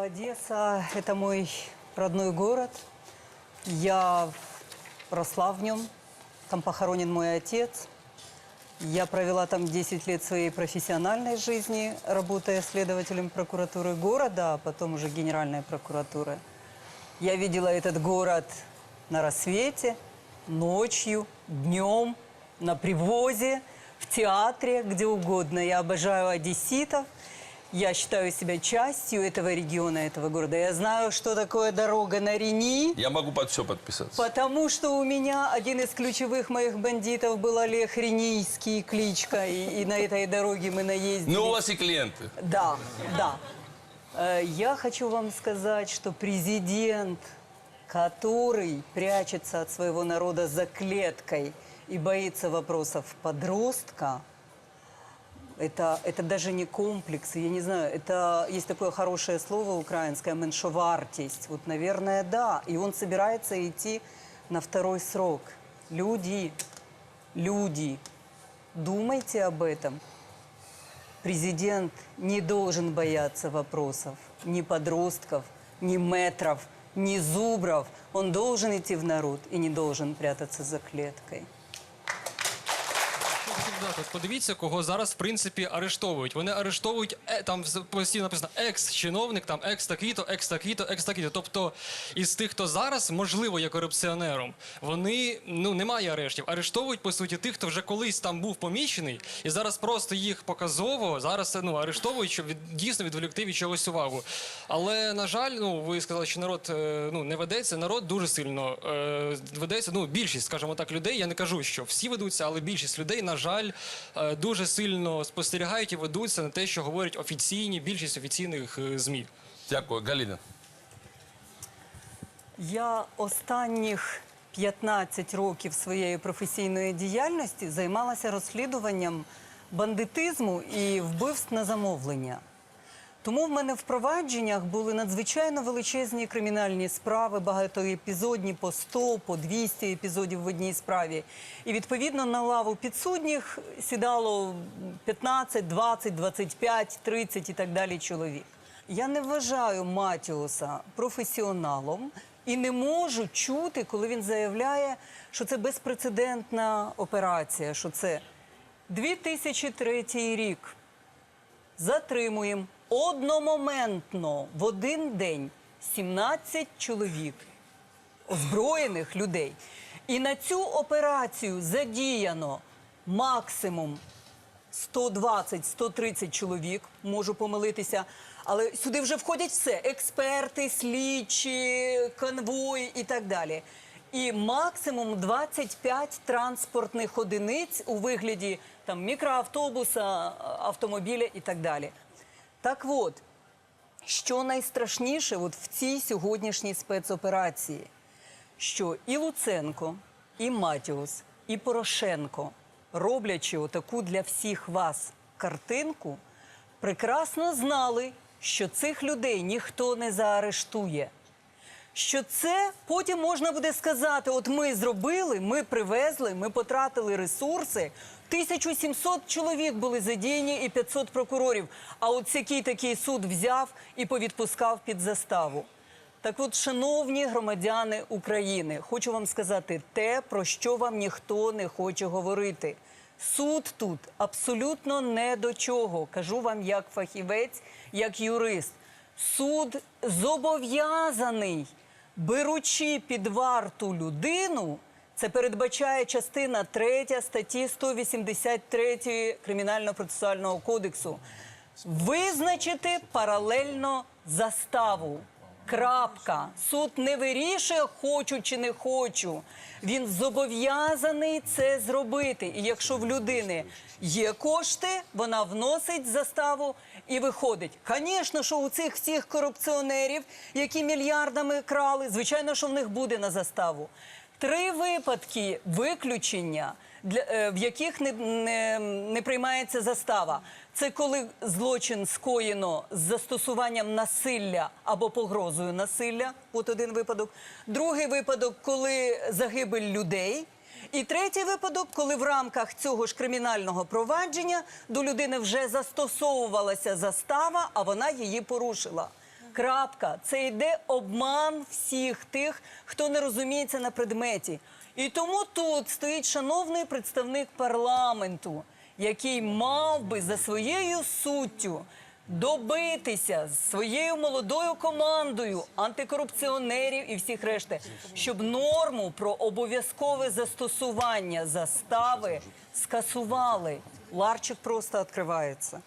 Одесса – это мой родной город. Я росла в нем. Там похоронен мой отец. Я провела там 10 лет своей профессиональной жизни, работая следователем прокуратуры города, а потом уже Генеральной прокуратуры. Я видела этот город на рассвете, ночью, днем, на привозе, в театре, где угодно. Я обожаю одесситов. Я считаю себя частью этого региона, этого города. Я знаю, что такое дорога на Рени. Я могу под все подписаться. Потому что у меня один из ключевых моих бандитов был Олег Ренийский, кличка, и, и на этой дороге мы наездили. Ну, у вас и клиенты. Да, да. Э, Я хочу вам сказать, что президент, который прячется от своего народа за клеткой и боится вопросов подростка, это, это даже не комплекс, я не знаю, это есть такое хорошее слово украинское, меншовартість. Вот, наверное, да. И он собирается идти на второй срок. Люди, люди, думайте об этом. Президент не должен бояться вопросов ни подростков, ни метров, ни зубров. Он должен идти в народ и не должен прятаться за клеткой. Хотів? От Подивіться, кого зараз в принципі арештовують. Вони арештовують е, там постійно написано екс-чиновник, там екс такий-то, екс такий-то, екс такий-то. Тобто із тих, хто зараз можливо є корупціонером, вони ну немає арештів. Арештовують по суті тих, хто вже колись там був помічений, і зараз просто їх показово зараз ну арештовують, щоб від дійсно відволікти від чогось увагу. Але на жаль, ну ви сказали, що народ е, ну не ведеться. Народ дуже сильно е, ведеться. Ну більшість, скажімо так, людей. Я не кажу, що всі ведуться, але більшість людей, на жаль, е, дуже сильно спостерігають і ведуться на те, що говорять офіційні, більшість офіційних е, змі. Дякую, Галіна. Я останніх 15 років своєї професійної діяльності займалася розслідуванням бандитизму і вбивств на замовлення. Тому в мене в провадженнях були надзвичайно величезні кримінальні справи, багатоепізодні по 100, по 200 епізодів в одній справі. І відповідно на лаву підсудніх сідало 15, 20, 25, 30 і так далі чоловік. Я не вважаю Матіуса професіоналом і не можу чути, коли він заявляє, що це безпрецедентна операція, що це 2003 рік затримуємо одномоментно в один день 17 чоловік, озброєних людей. І на цю операцію задіяно максимум 120-130 чоловік, можу помилитися. Але сюди вже входять все: експерти, слідчі, конвої і так далі. І максимум 25 транспортних одиниць у вигляді там мікроавтобуса, автомобіля і так далі. Так от, що найстрашніше от в цій сьогоднішній спецоперації, що і Луценко, і Матіус, і Порошенко, роблячи отаку для всіх вас картинку, прекрасно знали, що цих людей ніхто не заарештує. Що це потім можна буде сказати: от ми зробили, ми привезли, ми потратили ресурси. 1700 чоловік були задіяні і 500 прокурорів. А от який такий суд взяв і повідпускав під заставу. Так от, шановні громадяни України, хочу вам сказати те, про що вам ніхто не хоче говорити. Суд тут абсолютно не до чого. Кажу вам як фахівець, як юрист. Суд зобов'язаний, беручи під варту людину, це передбачає частина 3 статті 183 Кримінально-процесуального кодексу, визначити паралельно заставу. Крапка. Суд не вирішує, хочу чи не хочу. Він зобов'язаний це зробити. І якщо в людини є кошти, вона вносить заставу і виходить. Звісно, що у цих всіх корупціонерів, які мільярдами крали, звичайно, що в них буде на заставу. Три випадки виключення, для, е, в яких не, не, не приймається застава. Це коли злочин скоєно з застосуванням насилля або погрозою насилля. От один випадок. Другий випадок, коли загибель людей. І третій випадок, коли в рамках цього ж кримінального провадження до людини вже застосовувалася застава, а вона її порушила. Крапка. Це йде обман всіх тих, хто не розуміється на предметі. І тому тут стоїть шановний представник парламенту, який мав би за своєю суттю добитися з своєю молодою командою антикорупціонерів і всіх решти, щоб норму про обов'язкове застосування застави скасували. Ларчик просто відкривається.